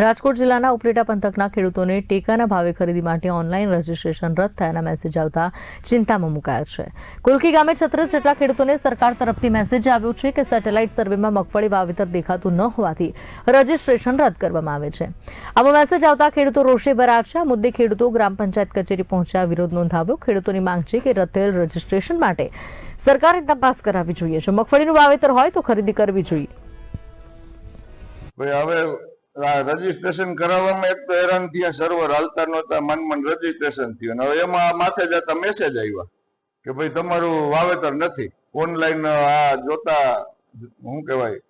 રાજકોટ જિલ્લાના ઉપલેટા પંથકના ખેડૂતોને ટેકાના ભાવે ખરીદી માટે ઓનલાઈન રજીસ્ટ્રેશન રદ થયાના મેસેજ આવતા ચિંતામાં મુકાયા છે. કુલકી ગામે છત્રીસ જેટલા ખેડૂતોને સરકાર તરફથી મેસેજ આવ્યો છે કે સેટેલાઇટ સર્વેમાં મગફળી વાવેતર દેખાતું ન હોવાથી રજીસ્ટ્રેશન રદ કરવામાં આવે છે. આવો મેસેજ આવતા ખેડૂતો રોષે ભરાયા છે. આ મુદ્દે ખેડૂતો ગ્રામ પંચાયત કચેરી પહોંચ્યા. વિરોધ નોંધાવ્યો. ખેડૂતોની માંગ છે કે રતેલ રજીસ્ટ્રેશન માટે સરકારે તપાસ કરાવવી જોઈએ. જો મગફળીનું વાવેતર હોય તો ખરીદી કરવી જોઈએ. હવે રજીસ્ટ્રેશન કરાવવામાં એક તો હેરાન થયા સર્વર હાલતા નહોતા મન મન રજીસ્ટ્રેશન થયું હવે એમાં માથે જતા મેસેજ આવ્યા કે ભાઈ તમારું વાવેતર નથી. ઓનલાઈન આ જોતા શું કહેવાય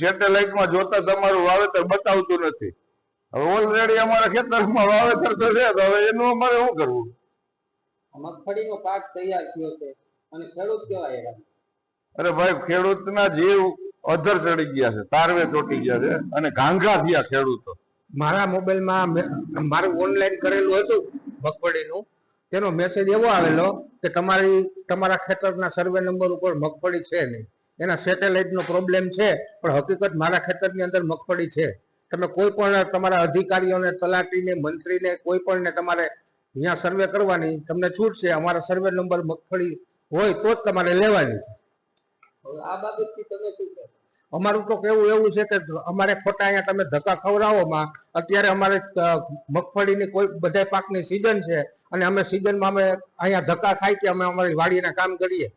સેટેલાઇટમાં જોતા તમારું વાવેતર બતાવતું નથી. હવે ઓલરેડી અમારા ખેતરમાં વાવેતર તો છે તો હવે એનું અમારે શું કરવું? મગફળીનો પાક તૈયાર થયો છે. અને ખેડૂત કેવા હેરાન? અરે ભાઈ ખેડૂતના જીવ અધર ચડી ગયા છે, તારવે ચોટી ગયા છે અને ઘાંઘા થયા ખેડૂતો. મારા મોબાઈલમાં મારું ઓનલાઈન કરેલું હતું મગફળીનું. તેનો મેસેજ એવો આવેલો કે તમારી, તમારા ખેતરના સર્વે નંબર ઉપર મગફળી છે નહીં. એના સેટેલાઇટનો પ્રોબ્લેમ છે, પણ હકીકત મારા ખેતરની અંદર મગફળી છે. તમે કોઈ પણ તમારા અધિકારીઓને, તલાટીને, મંત્રીને, કોઈ પણને તમારે અહીંયા સર્વે કરવાની, તમને છૂટ છે, અમારા સર્વે નંબર મગફળી હોય તો જ તમારે લેવાની છે. આ બાબતથી તમે શું અમારું તો કેવું એવું છે કે અમારે ખોટા અહીંયા તમે ધક્કા ખવડાવોમાં, અત્યારે અમારે મગફળીની કોઈ બધા પાકની સિઝન છે અને અમે સિઝનમાં અમે અહીંયા ધક્કા ખાઈ કે અમે અમારી વાડીના કામ કરીએ.